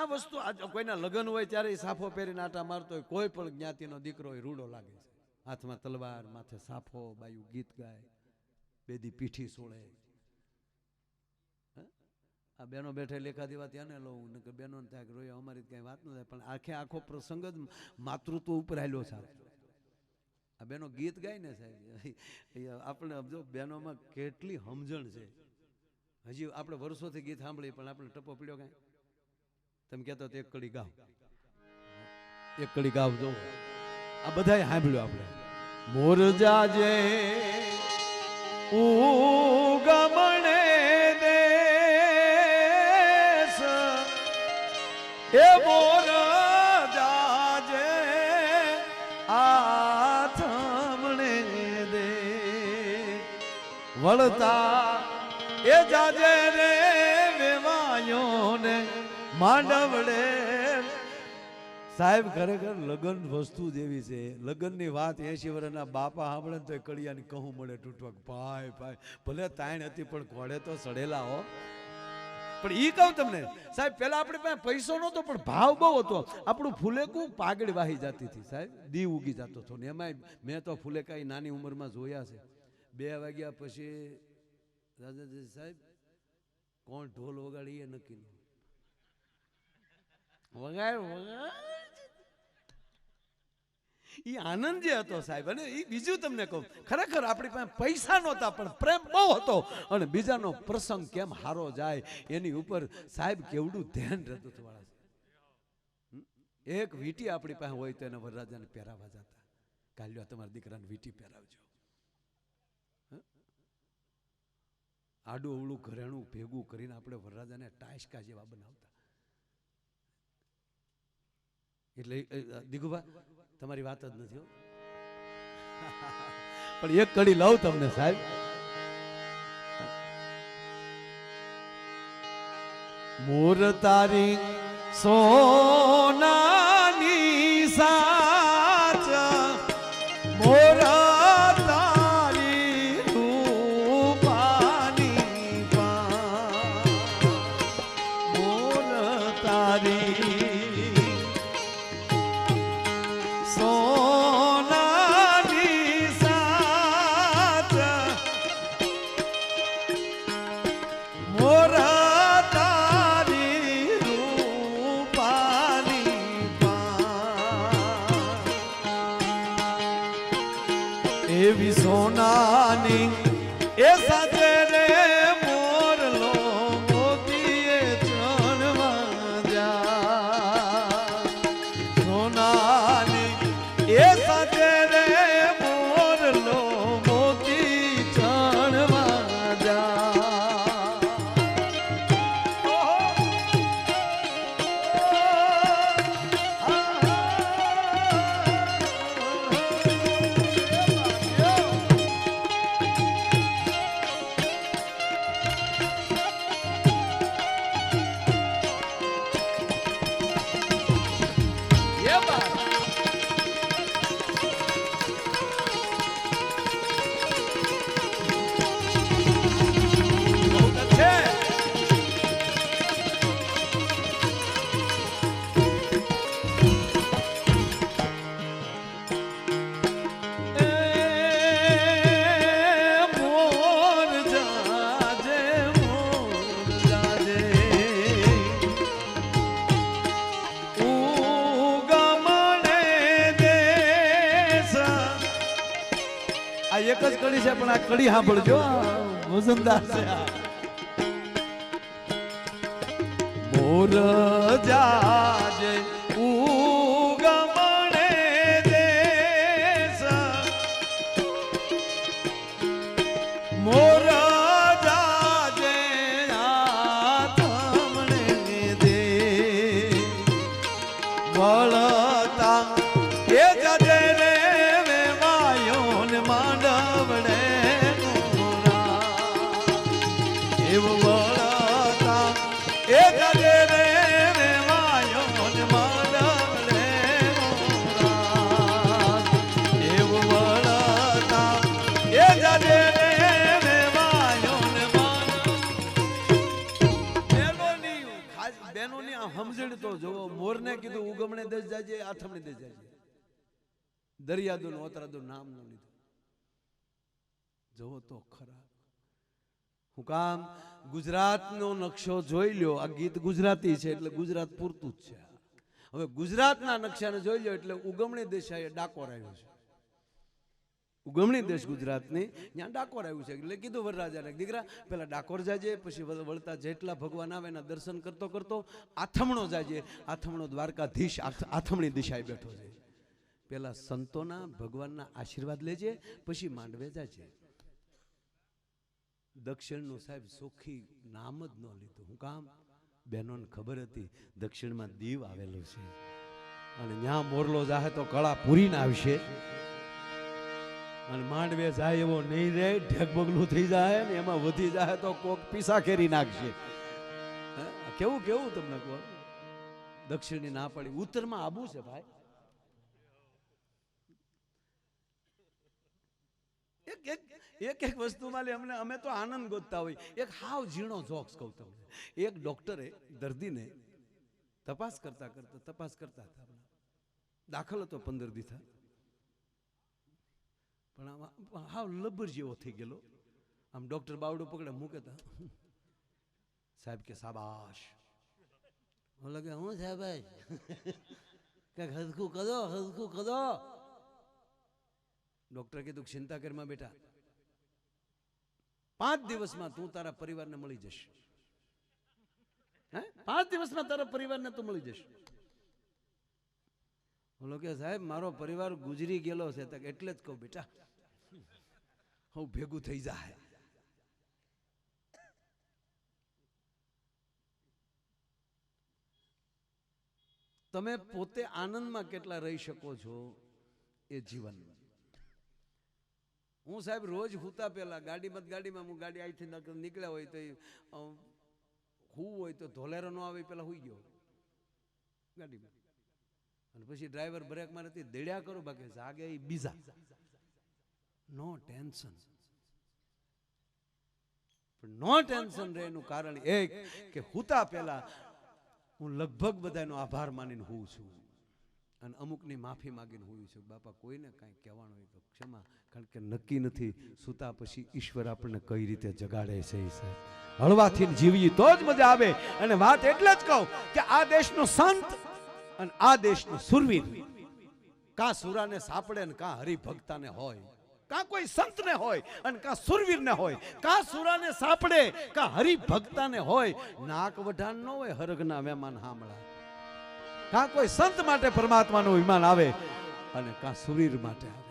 જ્યાં વસ્તુ આ કોઈના લગ્ન હોય ત્યારે સાફો પહેરીને આટા મારતો હોય, કોઈ પણ જ્ઞાતિનો દીકરો હોય રૂડો લાગે છે. હાથમાં તલવાર, માથે સાફો, બાયું ગીત ગાય, બેદી પીઠી સોળે? આ બેનો બેઠે લેખા દેવા ત્યાં લઉં ને કે બેનો થાય કે રોય, અમારી કઈ વાત ન થાય. પણ આખે આખો પ્રસંગ જ માતૃત્વ ઉપર આવેલો છે આ બેનો ગીત ગાય ને સાહેબ આપણે જો બેનોમાં કેટલી સમજણ છે. હજી આપણે વર્ષોથી ગીત સાંભળીએ પણ આપણે ટપો પીડ્યો કાંઈ? તમે કહેતો એક કડી ગાવ. એક કડી ગાવ જો. આ બધાય સાંભળ્યું આપણે. મોરજા જે ઉગમણે એ મોર જાજે આથમણે દે. વળતા એ જાજે રે માંડવડે. સાહેબ, ખરેખર લગ્ન વસ્તુ જેવી છે. લગ્નની વાત એસી વર્ષના બાપા સાંભળે તો કડિયાની કહું મળે તૂટવા ભાઈ ભાઈ, ભલે તાણ હતી, પણ ઘોડે તો સડેલા હો. પણ એ કહું તમને, સાહેબ, પેલા આપણે પાસે પૈસો નહોતો, પણ ભાવ બહુ હતો. આપણું ફૂલેકું પાગડી વાહી જતી હતી, સાહેબ. દી ઉગી જતો હતો ને એમાંય મેં તો ફૂલેકાઈ નાની ઉંમરમાં જોયા છે. બે વાગ્યા પછી, રાજાજી સાહેબ, કોણ ઢોલ વગાડી એ નક્કી વગાડ વગાડ. એ આનંદ જે હતો સાહેબ, અને એ બીજું તમને કહું, ખરેખર આપણી પાસે પૈસા નહોતા, પણ પ્રેમ બહુ હતો. અને બીજાનો પ્રસંગ કેમ હારો જાય, એની ઉપર સાહેબ કેવડું ધ્યાન રહેતું હતું વાળા એક વીટી આપણી પાસે હોય તો એને વરરાજાને પહેરાવા જતા. કાલ્યો તમારા દીકરાને વીટી પહેરાવજો. આડું અવળું ઘરેણું ભેગું કરીને આપણે વરરાજાને ટાઈસકા જેવા બનાવતા. એટલે દીગુભા તમારી વાત જ નથી પણ એક કડી લઉં તમને સાહેબ. મોર તારી સોનાની એવી સોનાની એ સાથે સોનાની એ એક જ કડી છે પણ આ કડી સાંભળજો વજનદાર છે. મોર જાજે ઉગમણે આથમણી જાજે આથમણે દેશ જાજે દરિયાદુન ઓતરાદુન નામ ન લીધું. જોવો તો ખરા. હું કામ ગુજરાતનો નકશો જોઈ લ્યો. આ ગીત ગુજરાતી છે એટલે ગુજરાત પૂરતું જ છે. હવે ગુજરાતના નકશાને જોઈ લ્યો એટલે ઉગમણી દેશાએ ડાકોર આવ્યો છે. ઉગમણી દેશ ગુજરાતની. ત્યાં ડાકોર આવ્યું છે. એટલે કીધું વરરાજાને, દીકરા પહેલાં ડાકોર જાજે, પછી વળતા જેટલા ભગવાન આવે એના દર્શન કરતો કરતો આથમણો જાજે, આથમણો દ્વારકાધીશ આથમણી દિશાએ બેઠો છે. પહેલાં સંતોના ભગવાનના આશીર્વાદ લેજે, પછી માંડવે જાજે. દક્ષિણનું સાહેબ સોખી નામ જ ન લીધું. હું કામ? બહેનોને ખબર હતી, દક્ષિણમાં દીવ આવેલું છે. અને ત્યાં મોરલો જાહે તો કળા પૂરીને આવશે. અને માંડવે જાય એવો નહીં રહે ઢગબગલું થઈ જાય ને એમાં વધી જાય તો કોક પીસા કેરી નાખશે? કેવું કેવું તમને કહો? દક્ષિણની ના પડી. ઉત્તરમાં આબુ છે ભાઈ. એક એક એક એક વસ્તુમાં અમને, અમે તો આનંદ ગોતતા હોય. એક હાવ ઝીણો જોક્સ કહું તમને. એક ડોક્ટરે દર્દીને તપાસ કરતા કરતા, તપાસ કરતા હતા. દાખલ હતો પંદર દીથા આમાં હાવ લબર જેવો થઈ ગયેલો. આમ ડોક્ટર બાવડો પકડે મૂકે સાહેબ કે સાબાશ હું લગે હું સાહેબ કંઈક હરખું કરો હરખું કરો. ડોક્ટરે કીધું ચિંતા કરમાં બેટા, પાંચ દિવસમાં તું તારા પરિવારને મળી જશ હે? પાંચ દિવસમાં તારા પરિવારને તું મળી જશ બોલો કે સાહેબ, મારો પરિવાર ગુજરી ગયેલો છે એટલે જ કહું બેટા હું ભેગું થઈ જાય તમે પોતે આનંદમાં કેટલા રહી શકો છો એ જીવન. હું સાહેબ રોજ હુતા પહેલા ગાડીમાં ગાડીમાં હું ગાડી અહીંથી નીકળ્યા હોય તો હું હોય તો ધોલેરો ન આવે પેલા હોઈ ગયો. ગાડીમાં. અને પછી ડ્રાઈવર બ્રેક મારે દેડ્યા કરો, બાકી જાગે એ બીજા. નો ટેન્શન નો ટેન્શન રહે એનું કારણ એક કે હુતા પહેલા હું લગભગ બધાનો આભાર માનીને હું છું. અને અમુકની માફી માગીને હું છું. બાપા, કોઈને કાંઈ કહેવાનું હોય તો ક્ષમા, કારણ કે નક્કી નથી સુતા પછી ઈશ્વર આપણને કઈ રીતે જગાડે છે હળવાથી જીવીએ તો જ મજા આવે. અને વાત એટલે જ કહું કે આ દેશનો સંત અને આ દેશનો સુરવીર. કા સુરાને સાપડે ને કા હરિભક્તાને હોય. કા કોઈ સંતને હોય અને કા સુરવીરને હોય, કા સુરાને સાપડે, કા હરિભક્તાને હોય, નાક વઢાણ ન હોય હરગના મહેમાન હામળા. કા કોઈ સંત માટે પરમાત્માનું વિમાન આવે અને કા સુરીર માટે આવે.